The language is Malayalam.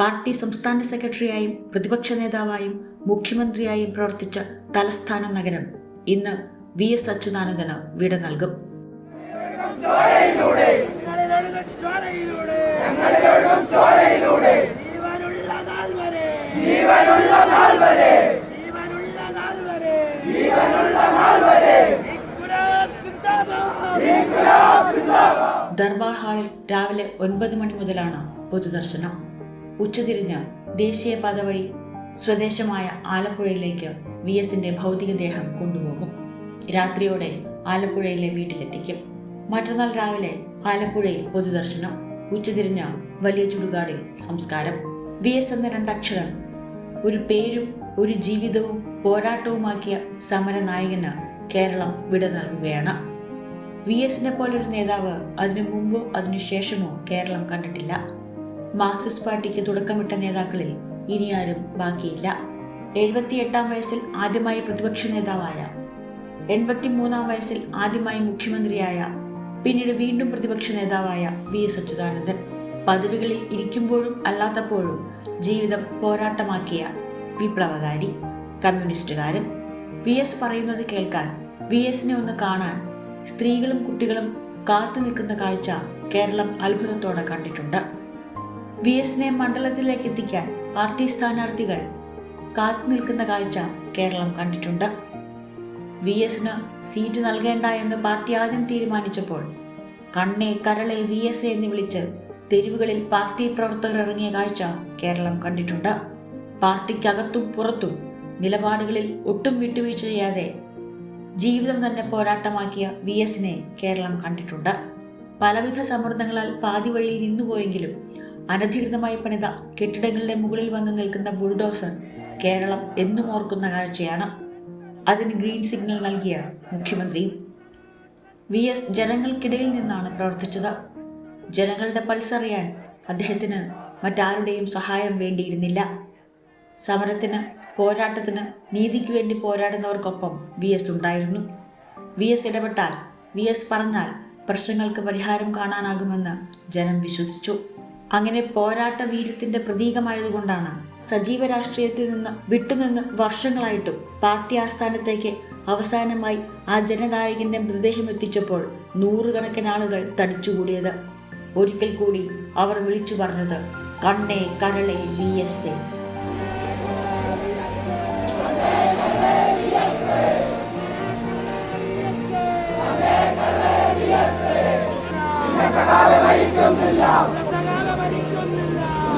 പാർട്ടി സംസ്ഥാന സെക്രട്ടറിയായും പ്രതിപക്ഷ നേതാവായും മുഖ്യമന്ത്രിയായും പ്രവർത്തിച്ച തലസ്ഥാന നഗരം ഇന്ന് വി എസ് അച്യുതാനന്ദന് വിട നൽകും. ദർബാർ ഹാളിൽ രാവിലെ ഒൻപത് മണി മുതലാണ് പൊതുദർശനം. ഉച്ചതിരിഞ്ഞ് ദേശീയപാത വഴി സ്വദേശമായ ആലപ്പുഴയിലേക്ക് വി എസിന്റെ ഭൗതികദേഹം കൊണ്ടുപോകും. രാത്രിയോടെ ആലപ്പുഴയിലെ വീട്ടിലെത്തിക്കും. മറ്റന്നാൾ രാവിലെ ആലപ്പുഴയിൽ പൊതുദർശനം ഉച്ചതിരിഞ്ഞ വലിയ ചുടുകാടിൽ സംസ്കാരം. വി എസ് എന്ന രണ്ടക്ഷരം ഒരു പേരും ഒരു ജീവിതവും പോരാട്ടവുമാക്കിയ സമരനായകന് കേരളം വിട നൽകുകയാണ്. വി എസിനെ പോലൊരു നേതാവ് അതിനു മുമ്പോ അതിനു ശേഷമോ കേരളം കണ്ടിട്ടില്ല. മാർക്സിസ്റ്റ് പാർട്ടിക്ക് തുടക്കമിട്ട നേതാക്കളിൽ ഇനി ആരും ബാക്കിയില്ല. എഴുപത്തിയെട്ടാം വയസ്സിൽ ആദ്യമായി പ്രതിപക്ഷ നേതാവായ എൺപത്തിമൂന്നാം വയസ്സിൽ ആദ്യമായി മുഖ്യമന്ത്രിയായ പിന്നീട് വീണ്ടും പ്രതിപക്ഷ നേതാവായ വി എസ് അച്യുതാനന്ദൻ. പദവികളിൽ ഇരിക്കുമ്പോഴും അല്ലാത്തപ്പോഴും ജീവിതം പോരാട്ടമാക്കിയ വിപ്ലവകാരി കമ്മ്യൂണിസ്റ്റുകാരൻ. വി എസ് പറയുന്നത് കേൾക്കാൻ വി എസിനെ ഒന്ന് കാണാൻ സ്ത്രീകളും കുട്ടികളും കാത്തു നിൽക്കുന്ന കാഴ്ച കേരളം അത്ഭുതത്തോടെ കണ്ടിട്ടുണ്ട്. വി എസിനെ മണ്ഡലത്തിലേക്ക് എത്തിക്കാൻ പാർട്ടി സ്ഥാനാർത്ഥികൾ കാത്തു നിൽക്കുന്ന കാഴ്ച കേരളം കണ്ടിട്ടുണ്ട്. വി എസിന് സീറ്റ് നൽകേണ്ട എന്ന് പാർട്ടി ആദ്യം തീരുമാനിച്ചപ്പോൾ കണ്ണെ കരളെ വി എസ് എന്ന് വിളിച്ച് തെരുവുകളിൽ പാർട്ടി പ്രവർത്തകർ ഇറങ്ങിയ കാഴ്ച കേരളം കണ്ടിട്ടുണ്ട്. പാർട്ടിക്കകത്തും പുറത്തും നിലപാടുകളിൽ ഒട്ടും വിട്ടുവീഴ്ച ചെയ്യാതെ ജീവിതം തന്നെ പോരാട്ടമാക്കിയ വി എസിനെ കേരളം കണ്ടിട്ടുണ്ട്. പലവിധ സമ്മർദ്ദങ്ങളാൽ പാതി വഴിയിൽ നിന്നുപോയെങ്കിലും അനധികൃതമായി പണിത കെട്ടിടങ്ങളുടെ മുകളിൽ വന്ന് നിൽക്കുന്ന ബുൾഡോസർ കേരളം എന്നും ഓർക്കുന്ന കാഴ്ചയാണ്. അതിന് ഗ്രീൻ സിഗ്നൽ നൽകിയ മുഖ്യമന്ത്രിയും വി എസ് ജനങ്ങൾക്കിടയിൽ നിന്നാണ് പ്രവർത്തിച്ചത്. ജനങ്ങളുടെ പൾസറിയാൻ അദ്ദേഹത്തിന് മറ്റാരുടെയും സഹായം വേണ്ടിയിരുന്നില്ല. സമരത്തിന് പോരാട്ടത്തിന് നീതിക്ക് വേണ്ടി പോരാടുന്നവർക്കൊപ്പം വി എസ് ഉണ്ടായിരുന്നു. വി എസ് ഇടപെട്ടാൽ വി എസ് പറഞ്ഞാൽ പ്രശ്നങ്ങൾക്ക് പരിഹാരം കാണാനാകുമെന്ന് ജനം വിശ്വസിച്ചു. അങ്ങനെ പോരാട്ട വീര്യത്തിന്റെ പ്രതീകമായതുകൊണ്ടാണ് സജീവ രാഷ്ട്രീയത്തിൽ നിന്ന് വിട്ടുനിന്ന് വർഷങ്ങളായിട്ടും പാർട്ടി ആസ്ഥാനത്തേക്ക് അവസാനമായി ആ ജനനായകന്റെ മൃതദേഹം എത്തിച്ചപ്പോൾ നൂറുകണക്കിന് ആളുകൾ തടിച്ചുകൂടിയത്. ഒരിക്കൽ കൂടി അവർ വിളിച്ചു പറഞ്ഞത് കണ്ണേ കരളെ V. S. A.